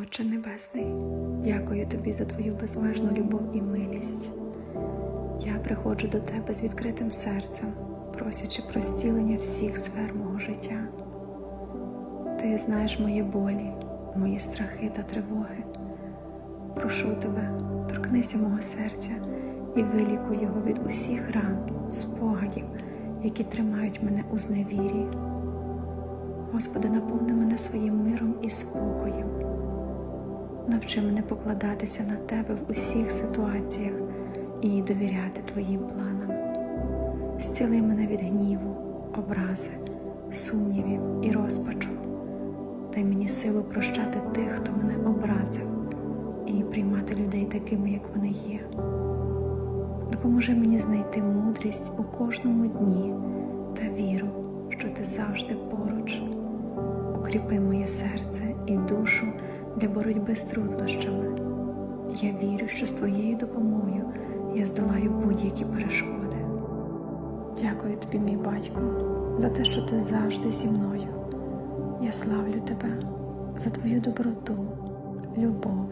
Отче Небесний, дякую тобі за твою безмежну любов і милість. Я приходжу до тебе з відкритим серцем, просячи про зцілення всіх сфер мого життя. Ти знаєш мої болі, мої страхи та тривоги. Прошу тебе, торкнися мого серця і вилікуй його від усіх ран, спогадів, які тримають мене у зневірі. Господи, наповни мене своїм миром і спокоєм. Навчи мене покладатися на Тебе в усіх ситуаціях і довіряти Твоїм планам. Зціли мене від гніву, образи, сумнівів і розпачу. Дай мені силу прощати тих, хто мене образив, і приймати людей такими, як вони є. Допоможи мені знайти мудрість у кожному дні та віру, що ти завжди поруч. Укріпи моє серце боротьби з труднощами. Я вірю, що з твоєю допомогою я здолаю будь-які перешкоди. Дякую тобі, мій батько, за те, що ти завжди зі мною. Я славлю тебе за твою доброту, любов.